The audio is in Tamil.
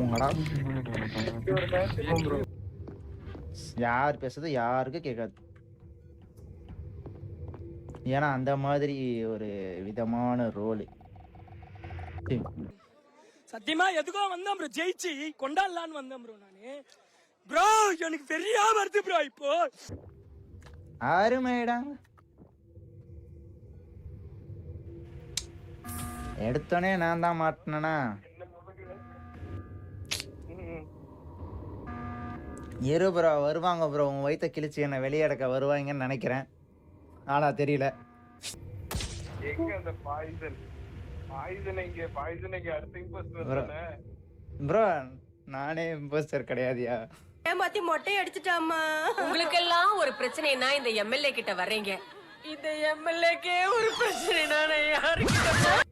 உங்கடா. யார் பேசுறது? யாருக்கும் கேட்காது ஏன்னா அந்த மாதிரி ஒரு விதமான ரோல் சத்தியமா எதுக்கோ வந்தேன் ப்ரோ ஜெயிச்சு கொண்டாடலான்னு வந்தேன் ப்ரோ நானு. ப்ரோ எனக்கு பெரியா வருது ப்ரோ இப்போ. அருமைடா. எடுத்தோடனே நான் தான் மாட்டினேனா? இரு ப்ரோ வருவாங்க ப்ரோ உன் வயித்தை கிழிச்சு என்னை வெளியே எடுக்க வருவாங்கன்னு நினைக்கிறேன். ஆனா தெரியல. எங்க அந்த பாய்சன் பாய்சன் எங்க பாய்சன் எங்க அடுத்த இம்போஸ்டர் Bro. தானே? ப்ரோ நானே இம்போஸ்டர் கிடையாதுயா. ஏமாத்தி மொட்டை அடிச்சுட்டாமா உங்களுக்கெல்லாம் ஒரு பிரச்சனைனா இந்த எம்எல்ஏ கிட்ட வர்றீங்க. இந்த எம்எல்ஏக்கே ஒரு பிரச்சனைனா நான் யாருக்கிட்ட